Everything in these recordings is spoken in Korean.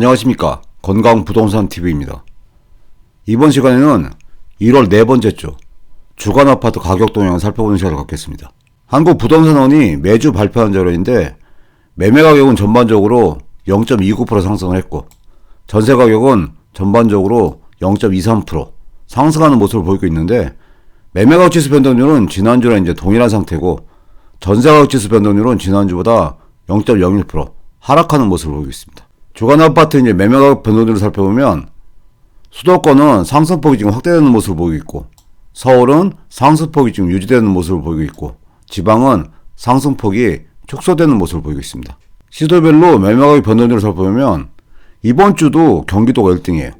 안녕하십니까. 건강부동산TV입니다. 이번 시간에는 1월 네 번째 주 주간 아파트 가격 동향을 살펴보는 시간을 갖겠습니다. 한국 부동산원이 매주 발표하는 자료인데 매매 가격은 전반적으로 0.29% 상승을 했고 전세 가격은 전반적으로 0.23% 상승하는 모습을 보이고 있는데 매매 가격 지수 변동률은 지난주랑 이제 동일한 상태고 전세 가격 지수 변동률은 지난주보다 0.01% 하락하는 모습을 보이고 있습니다. 주간 아파트 이제 매매 가격 변동률을 살펴보면 수도권은 상승폭이 지금 확대되는 모습을 보이고 있고 서울은 상승폭이 지금 유지되는 모습을 보이고 있고 지방은 상승폭이 축소되는 모습을 보이고 있습니다. 시도별로 매매 가격 변동률을 살펴보면 이번 주도 경기도가 1등이에요.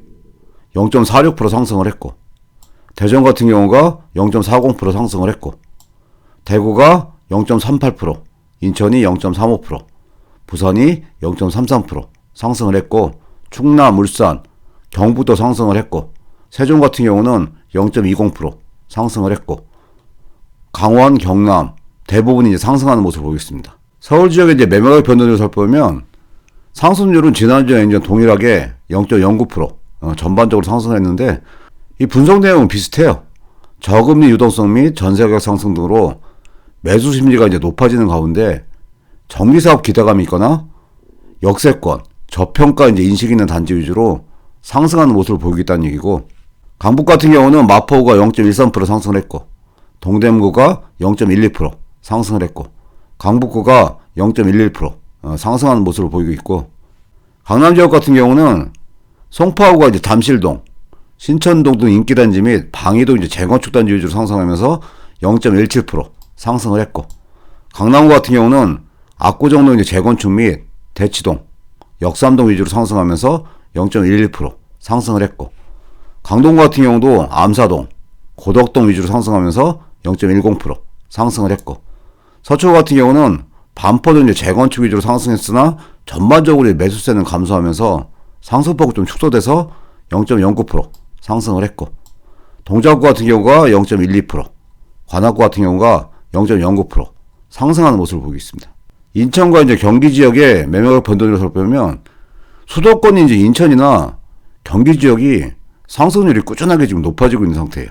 0.46% 상승을 했고 대전 같은 경우가 0.40% 상승을 했고 대구가 0.38%, 인천이 0.35%, 부산이 0.33% 상승을 했고 충남, 울산, 경부도 상승을 했고 세종 같은 경우는 0.20% 상승을 했고 강원, 경남 대부분이 이제 상승하는 모습을 보겠습니다. 서울 지역의 이제 매매가격 변동률을 살펴보면 상승률은 지난주에 이제 동일하게 0.09% 어, 전반적으로 상승했는데 이 분석 내용은 비슷해요. 저금리 유동성 및 전세 가격 상승 등으로 매수 심리가 이제 높아지는 가운데 정비사업 기대감이 있거나 역세권, 저평가 이제 인식 있는 단지 위주로 상승하는 모습을 보이고 있다는 얘기고 강북 같은 경우는 마포구가 0.13% 상승을 했고 동대문구가 0.12% 상승을 했고 강북구가 0.11% 어, 상승하는 모습을 보이고 있고 강남 지역 같은 경우는 송파구가 이제 담실동, 신천동 등 인기 단지 및 방이동 이제 재건축 단지 위주로 상승하면서 0.17% 상승을 했고 강남구 같은 경우는 압구정동 이제 재건축 및 대치동, 역삼동 위주로 상승하면서 0.11% 상승을 했고 강동 같은 경우도 암사동, 고덕동 위주로 상승하면서 0.10% 상승을 했고 서초 같은 경우는 반포도 이제 재건축 위주로 상승했으나 전반적으로 매수세는 감소하면서 상승폭이 좀 축소돼서 0.09% 상승을 했고 동작구 같은 경우가 0.12%, 관악구 같은 경우가 0.09% 상승하는 모습을 보고 있습니다. 인천과 이제 경기 지역의 매매가 변동률을 살펴보면 수도권이 이제 인천이나 경기 지역이 상승률이 꾸준하게 지금 높아지고 있는 상태예요.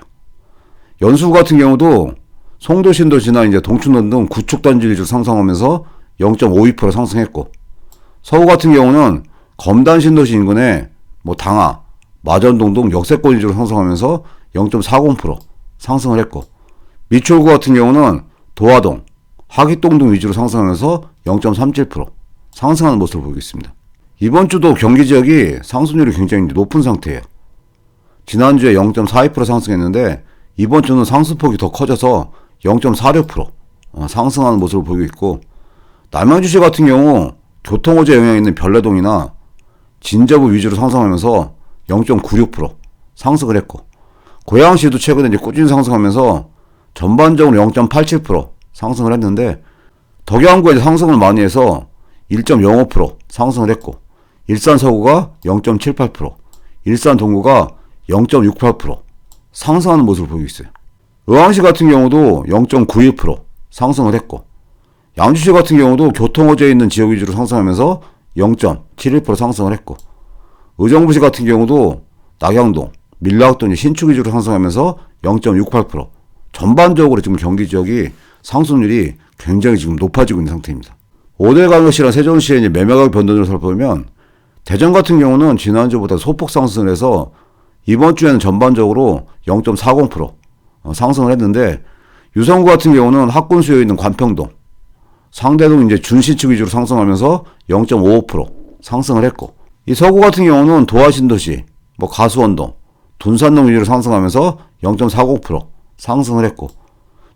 연수 같은 경우도 송도 신도시나 이제 동춘원 등 구축 단지 위주로 상승하면서 0.52% 상승했고 서울 같은 경우는 검단 신도시 인근에 뭐 당하, 마전동 등 역세권 위주로 상승하면서 0.40% 상승을 했고 미추홀구 같은 경우는 도화동, 하기동 등 위주로 상승하면서 0.37% 상승하는 모습을 보이고 있습니다. 이번 주도 경기 지역이 상승률이 굉장히 높은 상태예요. 지난주에 0.42% 상승했는데 이번 주는 상승폭이 더 커져서 0.46% 어, 상승하는 모습을 보이고 있고 남양주시 같은 경우 교통호재 영향이 있는 별내동이나 진저부 위주로 상승하면서 0.96% 상승을 했고 고양시도 최근에 이제 꾸준히 상승하면서 전반적으로 0.87% 상승을 했는데 덕양구에 상승을 많이 해서 1.05% 상승을 했고 일산 서구가 0.78%, 일산 동구가 0.68% 상승하는 모습을 보이고 있어요. 의왕시 같은 경우도 0.91% 상승을 했고 양주시 같은 경우도 교통호재에 있는 지역 위주로 상승하면서 0.71% 상승을 했고 의정부시 같은 경우도 낙양동, 밀락동 신축 위주로 상승하면서 0.68% 전반적으로 지금 경기 지역이 상승률이 굉장히 지금 높아지고 있는 상태입니다. 오대강역시랑 세종시의 매매가격 변동률을 살펴보면 대전 같은 경우는 지난주보다 소폭 상승을 해서 이번 주에는 전반적으로 0.40% 어, 상승을 했는데 유성구 같은 경우는 학군 수요 있는 관평동, 상대동 이제 준신축 위주로 상승하면서 0.55% 상승을 했고 이 서구 같은 경우는 도하신도시, 뭐 가수원동, 둔산동 위주로 상승하면서 0.40% 상승을 했고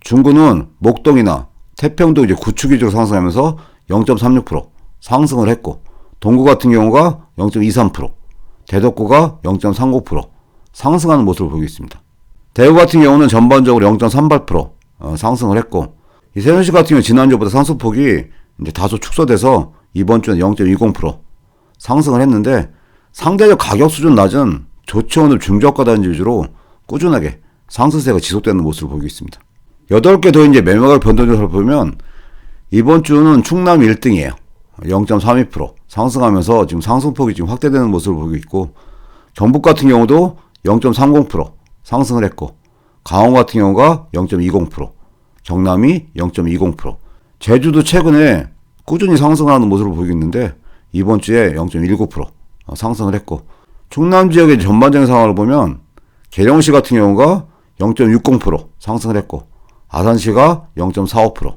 중구는 목동이나 태평동 이제 구축 위주로 상승하면서 0.36% 상승을 했고 동구 같은 경우가 0.23%, 대덕구가 0.39% 상승하는 모습을 보고 있습니다. 대구 같은 경우는 전반적으로 0.38% 어, 상승을 했고 이 세종시 같은 경우 지난주보다 상승폭이 이제 다소 축소돼서 이번 주는 0.20% 상승을 했는데 상대적 가격 수준 낮은 조치원읍 중저가 단지 위주로 꾸준하게 상승세가 지속되는 모습을 보고 있습니다. 8개 더 이제 매매가 변동률을 살펴보면 이번 주는 충남 1등이에요. 0.32% 상승하면서 지금 상승폭이 지금 확대되는 모습을 보이고 있고 경북 같은 경우도 0.30% 상승을 했고 강원 같은 경우가 0.20%, 경남이 0.20%, 제주도 최근에 꾸준히 상승하는 모습을 보이고 있는데 이번 주에 0.19% 상승을 했고 충남 지역의 전반적인 상황을 보면 계령시 같은 경우가 0.60% 상승을 했고 아산시가 0.45%,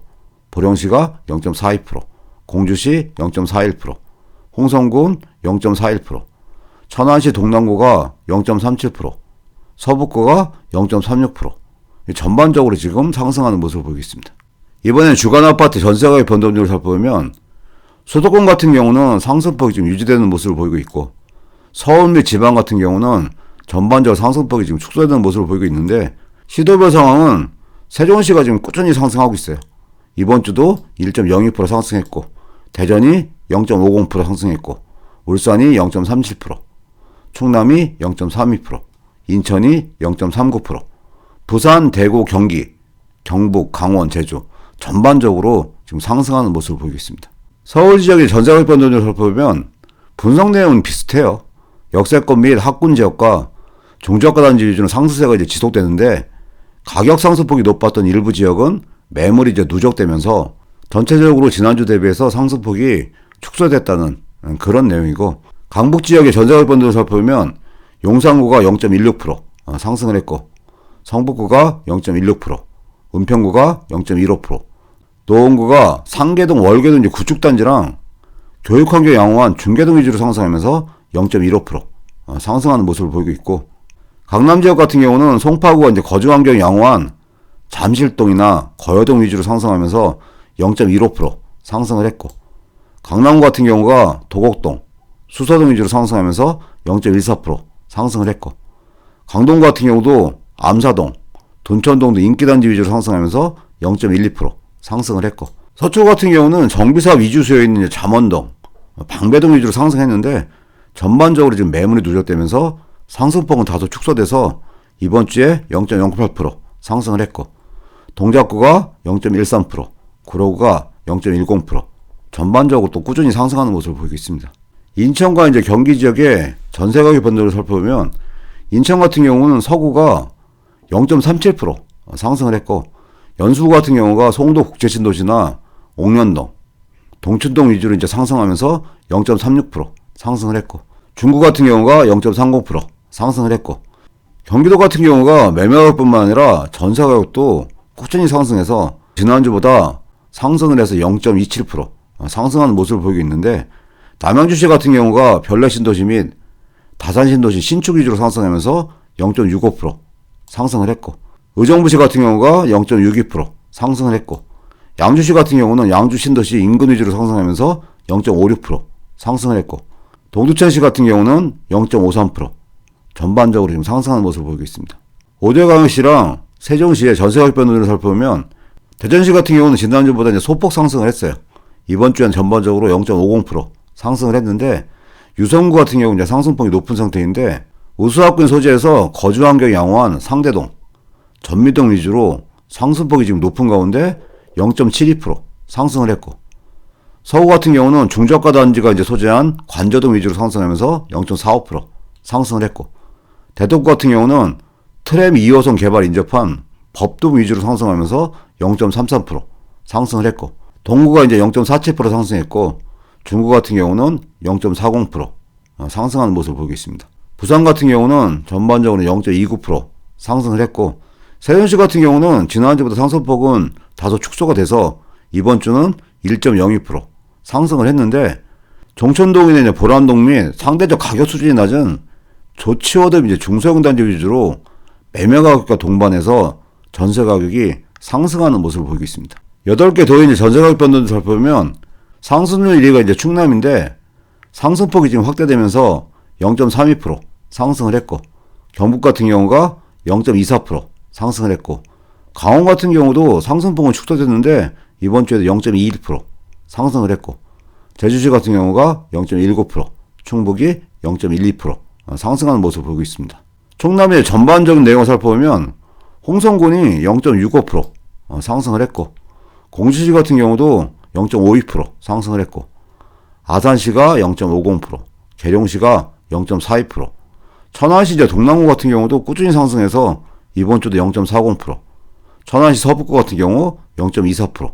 보령시가 0.42%, 공주시 0.41%, 홍성군 0.41%, 천안시 동남구가 0.37%, 서북구가 0.36%. 전반적으로 지금 상승하는 모습을 보이고 있습니다. 이번엔 주간 아파트 전세가격 변동률을 살펴보면 수도권 같은 경우는 상승폭이 지금 유지되는 모습을 보이고 있고 서울 및 지방 같은 경우는 전반적으로 상승폭이 지금 축소되는 모습을 보이고 있는데 시도별 상황은 세종시가 지금 꾸준히 상승하고 있어요. 이번 주도 1.02% 상승했고 대전이 0.50% 상승했고 울산이 0.37%, 충남이 0.32%, 인천이 0.39%, 부산, 대구, 경기, 경북, 강원, 제주 전반적으로 지금 상승하는 모습을 보이고 있습니다. 서울 지역의 전세가격 변동률을 살펴보면 분석 내용은 비슷해요. 역세권 및 학군 지역과 중저가 단지 위주로 상승세가 이제 지속되는데 가격 상승폭이 높았던 일부 지역은 매물이 이제 누적되면서 전체적으로 지난주 대비해서 상승폭이 축소됐다는 그런 내용이고 강북 지역의 변동을 살펴보면 용산구가 0.16% 어, 상승을 했고 성북구가 0.16%, 은평구가 0.15%, 노원구가 상계동, 월계동 구축단지랑 교육환경 양호한 중계동 위주로 상승하면서 0.15% 어, 상승하는 모습을 보이고 있고 강남 지역 같은 경우는 송파구가 이제 거주 환경 양호한 잠실동이나 거여동 위주로 상승하면서 0.15% 상승을 했고 강남구 같은 경우가 도곡동, 수서동 위주로 상승하면서 0.14% 상승을 했고 강동 같은 경우도 암사동, 돈천동도 인기단지 위주로 상승하면서 0.12% 상승을 했고 서초 같은 경우는 정비사 위주 수요 있는 잠원동, 방배동 위주로 상승했는데 전반적으로 지금 매물이 누적되면서 상승폭은 다소 축소돼서 이번 주에 0.08% 상승을 했고 동작구가 0.13%, 구로구가 0.10% 전반적으로 또 꾸준히 상승하는 모습을 보이고 있습니다. 인천과 이제 경기 지역의 전세 가격 변동을 살펴보면 인천 같은 경우는 서구가 0.37% 상승을 했고 연수구 같은 경우가 송도 국제신도시나 옥년동, 동춘동 위주로 이제 상승하면서 0.36% 상승을 했고 중구 같은 경우가 0.30% 상승을 했고 경기도 같은 경우가 매매 가격뿐만 아니라 전세 가격도 꾸준히 상승해서 지난주보다 상승을 해서 0.27% 상승하는 모습을 보이고 있는데 남양주시 같은 경우가 별내 신도시 및 다산 신도시 신축 위주로 상승하면서 0.65% 상승을 했고 의정부시 같은 경우가 0.62% 상승을 했고 양주시 같은 경우는 양주 신도시 인근 위주로 상승하면서 0.56% 상승을 했고 동두천시 같은 경우는 0.53% 전반적으로 지금 상승하는 모습을 보이고 있습니다. 오대강시랑 세종시의 전세 가격 변동을 살펴보면 대전시 같은 경우는 지난주보다 이제 소폭 상승을 했어요. 이번 주엔 전반적으로 0.50% 상승을 했는데 유성구 같은 경우 이제 상승폭이 높은 상태인데 우수학군 소재에서 거주 환경 양호한 상대동, 전미동 위주로 상승폭이 지금 높은 가운데 0.72% 상승을 했고 서구 같은 경우는 중저가 단지가 이제 소재한 관저동 위주로 상승하면서 0.45% 상승을 했고 대덕구 같은 경우는 트램 2호선 개발 인접한 법동 위주로 상승하면서 0.33% 상승을 했고 동구가 이제 0.47% 상승했고 중구 같은 경우는 0.40% 어, 상승하는 모습을 보이고 있습니다. 부산 같은 경우는 전반적으로 0.29% 상승을 했고 세종시 같은 경우는 지난주보다 상승폭은 다소 축소가 돼서 이번 주는 1.02% 상승을 했는데 종천동이나 보란동 및 상대적 가격 수준이 낮은 조치워드 이제 중소형 단지 위주로 매매 가격과 동반해서 전세 가격이 상승하는 모습을 보이고 있습니다. 8개 도인의 전세 가격 변동을 살펴보면 상승률 1위가 이제 충남인데 상승폭이 지금 확대되면서 0.32% 상승을 했고 경북 같은 경우가 0.24% 상승을 했고 강원 같은 경우도 상승폭은 축소됐는데 이번 주에도 0.21% 상승을 했고 제주시 같은 경우가 0.19% 충북이 0.12% 상승하는 모습을 보이고 있습니다. 충남의 전반적인 내용을 살펴보면 홍성군이 0.65% 상승을 했고 공주시 같은 경우도 0.52% 상승을 했고 아산시가 0.50%, 계룡시가 0.42%, 천안시 이제 동남구 같은 경우도 꾸준히 상승해서 이번 주도 0.40%, 천안시 서북구 같은 경우 0.24%,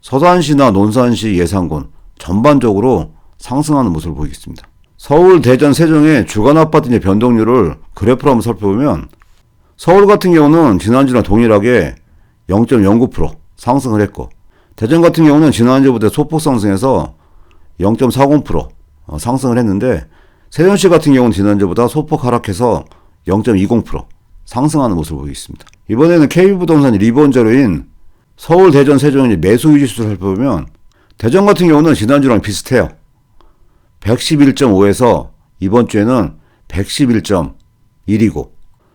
서산시나 논산시 예산군 전반적으로 상승하는 모습을 보이겠습니다. 서울, 대전, 세종의 주간 아파트 이제 변동률을 그래프로 한번 살펴보면 서울 같은 경우는 지난주랑 동일하게 0.09% 상승을 했고 대전 같은 경우는 지난주보다 소폭 상승해서 0.40% 어, 상승을 했는데 세종시 같은 경우는 지난주보다 소폭 하락해서 0.20% 상승하는 모습을 보이겠습니다. 이번에는 KB부동산 리본저로인 서울, 대전, 세종의 매수 유지 수를 살펴보면 대전 같은 경우는 지난주랑 비슷해요. 111.5에서 이번 주에는 111.1이고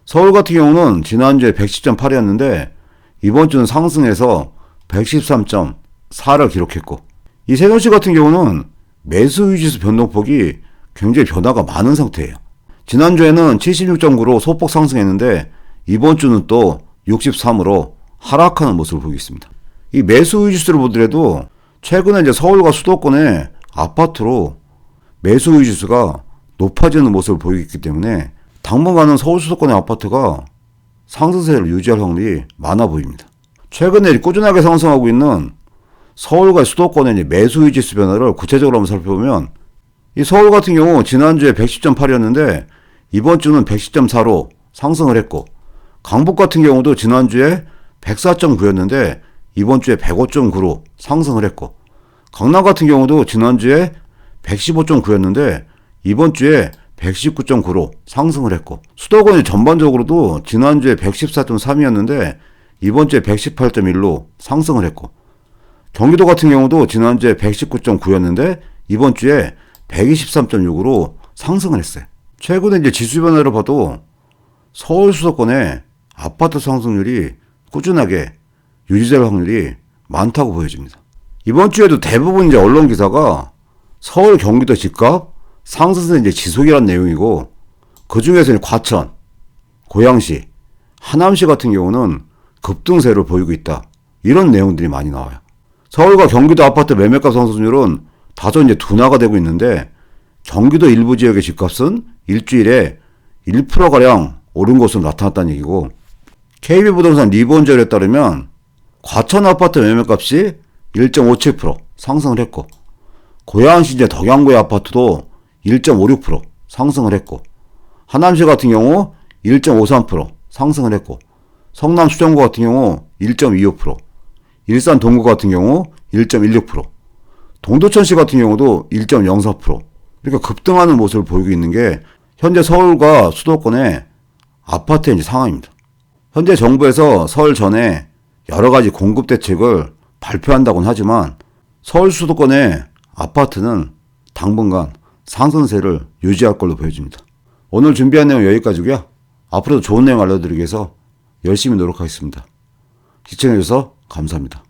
서울 같은 경우는 지난주에 110.8이었는데 이번 주는 상승해서 113.4를 기록했고 이 세종시 같은 경우는 매수 유지수 변동폭이 굉장히 변화가 많은 상태예요. 지난주에는 76.9로 소폭 상승했는데 이번 주는 또 63으로 하락하는 모습을 보이겠습니다. 이 매수 유지수를 보더라도 최근에 이제 서울과 수도권의 아파트로 매수 유지수가 높아지는 모습을 보이기 때문에 당분간은 서울 수도권의 아파트가 상승세를 유지할 확률이 많아 보입니다. 최근에 꾸준하게 상승하고 있는 서울과 수도권의 매수 유지수 변화를 구체적으로 한번 살펴보면 이 서울 같은 경우 지난주에 110.8이었는데 이번 주는 110.4로 상승을 했고 강북 같은 경우도 지난주에 104.9였는데 이번 주에 105.9로 상승을 했고 강남 같은 경우도 지난주에 115.9였는데 이번 주에 119.9로 상승을 했고 수도권이 전반적으로도 지난주에 114.3이었는데 이번 주에 118.1로 상승을 했고 경기도 같은 경우도 지난주에 119.9였는데 이번 주에 123.6으로 상승을 했어요. 최근에 이제 지수 변화를 봐도 서울 수도권의 아파트 상승률이 꾸준하게 유지될 확률이 많다고 보여집니다. 이번 주에도 대부분 이제 언론 기사가 서울 경기도 집값 상승세 이제 지속이란 내용이고 그 중에서 과천, 고양시, 하남시 같은 경우는 급등세를 보이고 있다. 이런 내용들이 많이 나와요. 서울과 경기도 아파트 매매가 상승률은 다소 이제 둔화가 되고 있는데 경기도 일부 지역의 집값은 일주일에 1%가량 오른 것으로 나타났다는 얘기고 KB부동산 리본절에 따르면 과천 아파트 매매값이 1.57% 상승을 했고 고양시 이제 덕양구의 아파트도 1.56% 상승을 했고 하남시 같은 경우 1.53% 상승을 했고 성남 수정구 같은 경우 1.25% 일산 동구 같은 경우 1.16% 동두천시 같은 경우도 1.04% 이렇게 급등하는 모습을 보이고 있는 게 현재 서울과 수도권의 아파트의 이제 상황입니다. 현재 정부에서 설 전에 여러 가지 공급 대책을 발표한다고는 하지만 서울 수도권의 아파트는 당분간 상승세를 유지할 걸로 보여집니다. 오늘 준비한 내용 여기까지고요. 앞으로도 좋은 내용 알려드리기 위해서 열심히 노력하겠습니다. 시청해주셔서 감사합니다.